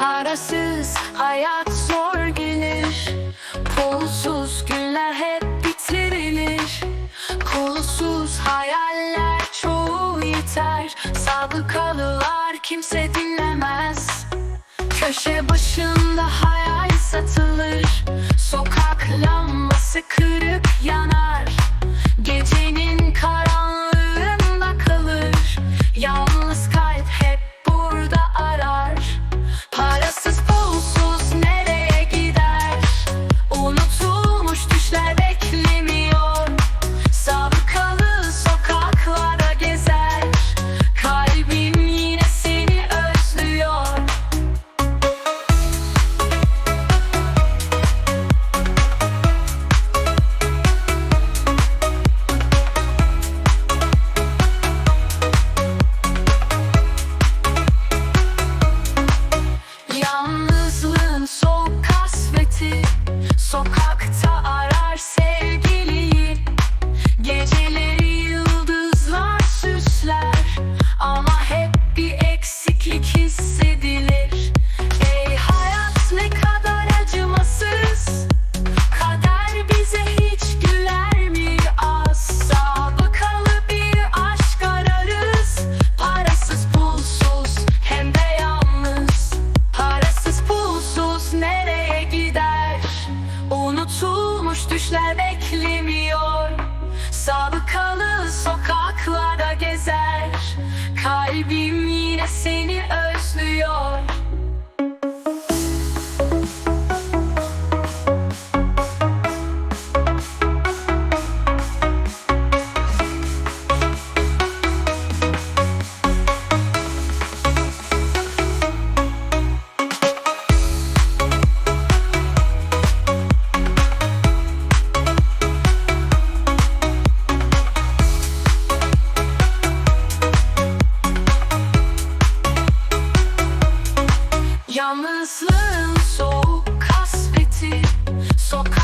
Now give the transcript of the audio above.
Parasız hayat zor gelir. Pulsuz günler hep bitirilir. Kolsuz hayaller çoğu yeter. Sabıkalılar kimse dinlemez. Köşe başında gençler beklemiyor. Sabıkalı sokaklarda gezer. Kalbim yine seni özlüyor. Yalnızlığın soğuk kasveti sokak